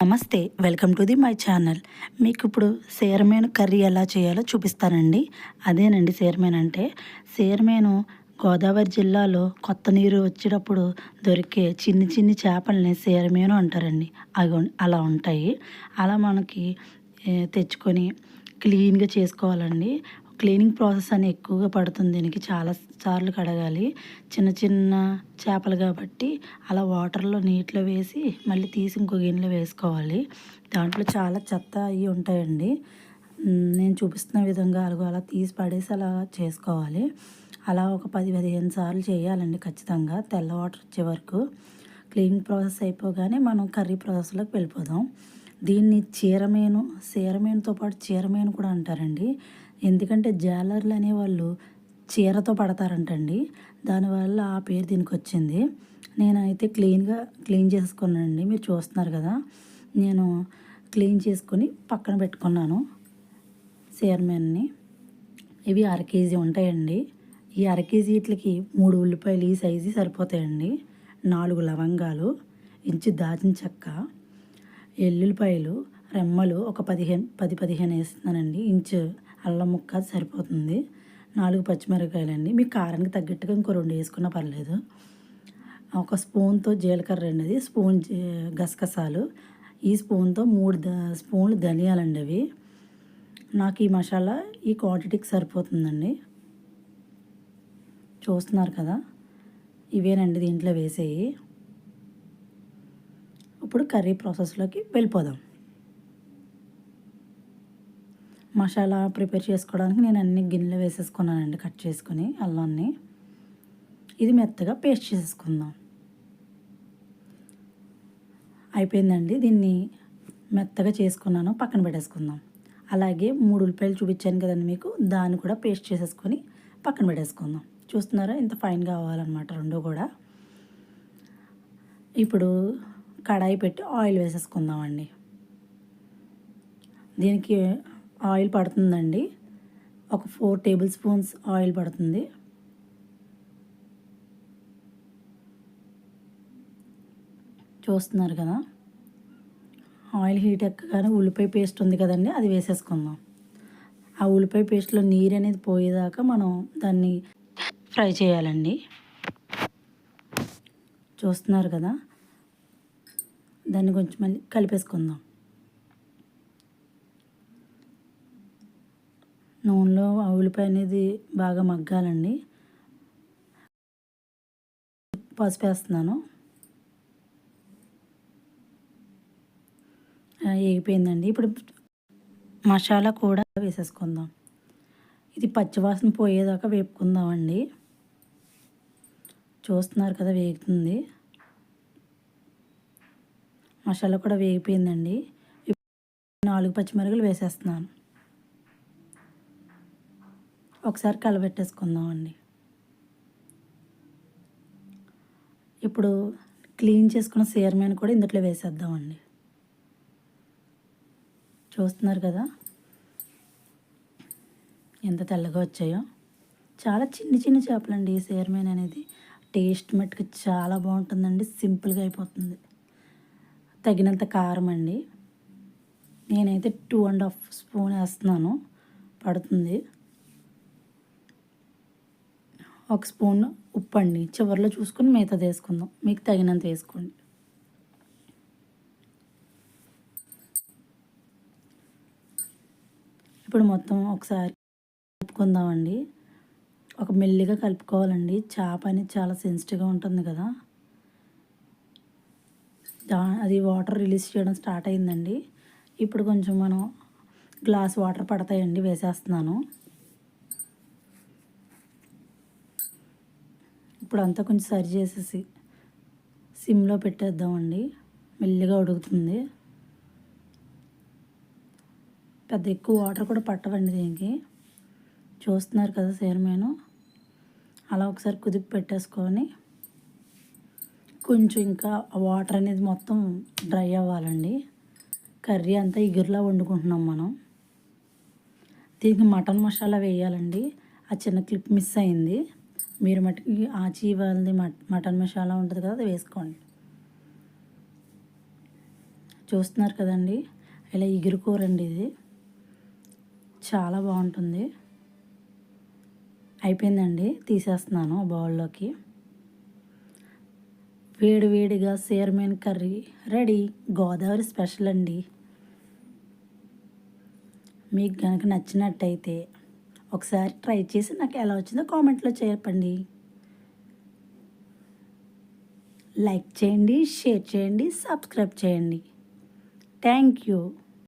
నమస్తే welcome to the my channel. మీకు ఇప్పుడు సేరమేను కర్రీ ఎలా చేయాలో చూపిస్తానండి. అదేనండి సేరమేను అంటే సేరమేను గోదావరి జిల్లాలో కొత్త నీరు వచ్చేటప్పుడు దొరికే చిన్ని చిన్ని చేపల్ని సేరమేను అంటారండి. అవి అలా ఉంటాయి. అలా మనకి తెచ్చుకొని క్లీన్గా చేసుకోవాలండి. క్లీనింగ్ ప్రాసెస్ అని ఎక్కువగా పడుతుంది దీనికి చాలా సార్లు కడగాలి. చిన్న చిన్న చేపలు కాబట్టి అలా వాటర్లో నీటిలో వేసి మళ్ళీ తీసి ఇంకో గిన్నెలో వేసుకోవాలి. దాంట్లో చాలా చెత్త అవి ఉంటాయండి. నేను చూపిస్తున్న విధంగా అలాగో అలా తీసి పడేసి అలా చేసుకోవాలి. అలా ఒక పది పదిహేను సార్లు చేయాలండి ఖచ్చితంగా. తెల్ల వాటర్ వచ్చే వరకు. క్లీనింగ్ ప్రాసెస్ అయిపోగానే మనం కర్రీ ప్రాసెస్లోకి వెళ్ళిపోదాం. దీన్ని చీరమేను చీరమేనుతో పాటు చీరమేను కూడా అంటారండి. ఎందుకంటే జాలర్లు అనేవాళ్ళు చీరతో పడతారంటండి. దానివల్ల ఆ పేరు దీనికి వచ్చింది నేనైతే క్లీన్గా క్లీన్ చేసుకున్నానండి. మీరు చూస్తున్నారు కదా. నేను క్లీన్ చేసుకొని పక్కన పెట్టుకున్నాను చీరమేన్ని. ఇవి అర కేజీ ఉంటాయండి. ఈ అర కేజీ వీటికి మూడు ఉల్లిపాయలు ఈ సైజు సరిపోతాయండి. నాలుగు లవంగాలు ఇంచు దాచిన చెక్క ఎల్లుల్లిపాయలు రెమ్మలు ఒక పదిహేను పది పదిహేను వేస్తున్నానండి. ఇంచు అల్లం ముక్క సరిపోతుంది. నాలుగు పచ్చిమిరపకాయలండి. మీ కారానికి తగ్గట్టుగా ఇంకో రెండు వేసుకున్నా పర్లేదు. ఒక స్పూన్తో జీలకర్ర అండి స్పూన్ జీ- గసగసాలు. ఈ స్పూన్తో మూడు ద స్పూన్లు ధనియాలండి అవి. నాకు ఈ మసాలా ఈ క్వాంటిటీకి సరిపోతుందండి. చూస్తున్నారు కదా? ఇవేనండి దీంట్లో వేసేవి ఇప్పుడు కర్రీ ప్రాసెస్లోకి వెళ్ళిపోదాం. మసాలా ప్రిపేర్ చేసుకోవడానికి నేను అన్ని గిన్నెలు వేసేసుకున్నానండి కట్ చేసుకుని అల్లాన్ని. ఇది మెత్తగా పేస్ట్ చేసేసుకుందాం. అయిపోయిందండి. దీన్ని మెత్తగా చేసుకున్నాను పక్కన పెట్టేసుకుందాం. అలాగే మూడు ఉల్లిపాయలు చూపించాను కదండి మీకు దాన్ని కూడా పేస్ట్ చేసేసుకొని పక్కన పెట్టేసుకుందాం. చూస్తున్నారా? ఇంత ఫైన్ కావాలన్నమాట రెండు కూడా. ఇప్పుడు కడాయి పెట్టి ఆయిల్ వేసేసుకుందామండి. దీనికి ఆయిల్ పడుతుందండి. ఒక ఫోర్ టేబుల్ స్పూన్స్ ఆయిల్ పడుతుంది. చూస్తున్నారు కదా? ఆయిల్ హీట్ ఎక్కగానే ఉల్లిపాయ పేస్ట్ ఉంది కదండి అది వేసేసుకుందాం. ఆ ఉల్లిపాయ పేస్ట్లో నీరు అనేది పోయేదాకా మనం దాన్ని ఫ్రై చేయాలండి. చూస్తున్నారు కదా? దాన్ని కొంచెం మళ్ళీ కలిపేసుకుందాం. నూనెలో ఆ ఉల్లిపాయ అనేది బాగా మగ్గాలండి. పసుపు వేస్తున్నాను వేగిపోయిందండి ఇప్పుడు మసాలా కూడా వేసేసుకుందాం. ఇది పచ్చివాసన పోయేదాకా వేపుకుందామండి. చూస్తున్నారు కదా వేగుతుంది. మసాలా కూడా వేగిపోయిందండి. ఇప్పుడు నాలుగు పచ్చిమిరకలు వేసేస్తున్నాను. ఒకసారి కలబెట్టేసుకుందామండి. ఇప్పుడు క్లీన్ చేసుకున్న సీరమైన కూడా ఇందులో వేసేద్దామండి. చూస్తున్నారు కదా? ఎంత తెల్లగా వచ్చాయో. చాలా చిన్ని చిన్ని చేపలండి ఈ సీరమైన అనేది. టేస్ట్ మట్టుకు చాలా బాగుంటుందండి సింపుల్గా అయిపోతుంది. తగినంత కారం అండి. నేనైతే టూ అండ్ హాఫ్ స్పూన్ వేస్తున్నాను. పడుతుంది. ఒక స్పూన్ ఉప్పు అండి చివరిలో చూసుకుని మిగతాది వేసుకుందాం. మీకు తగినంత వేసుకోండి. ఇప్పుడు మొత్తం ఒకసారి కలుపుకుందామండి. ఒక మెల్లిగా కలుపుకోవాలండి. చేప అనేది చాలా సెన్సిటివ్గా ఉంటుంది కదా. దా అది వాటర్ రిలీజ్ చేయడం స్టార్ట్ అయిందండి. ఇప్పుడు కొంచెం మనం గ్లాస్ వాటర్ పడతాయండి వేసేస్తున్నాను. ఇప్పుడు అంతా కొంచెం సరి చేసేసి సిమ్లో పెట్టేద్దామండి. మెల్లిగా ఉడుకుతుంది. పెద్ద ఎక్కువ వాటర్ కూడా పట్టవండి దీనికి. చూస్తున్నారు కదా సేరమేను అలా ఒకసారి కుదిపి పెట్టేసుకొని కొంచెం ఇంకా వాటర్ అనేది మొత్తం డ్రై అవ్వాలండి. కర్రీ అంతా ఇగురులా వండుకుంటున్నాం మనం. దీనికి మటన్ మసాలా వేయాలండి. ఆ చిన్న క్లిప్ మిస్ అయింది. మీరు మటుకి ఆచి వాళ్ళది మటన్ మసాలా ఉంటుంది కదా అది వేసుకోండి. చూస్తున్నారు కదండి ఇలా ఇగురు కూర అండి ఇది. చాలా బాగుంటుంది. అయిపోయిందండి తీసేస్తున్నాను బౌల్లోకి. వేడి వేడిగా సేర్మేన్ కర్రీ రెడీ గోదావరి స్పెషల్ అండి. మీకు కనుక నచ్చినట్టయితే ఒకసారి ట్రై చేసి నాకు ఎలా వచ్చిందో కామెంట్లో చెప్పండి. లైక్ చేయండి షేర్ చేయండి సబ్స్క్రైబ్ చేయండి. Thank you.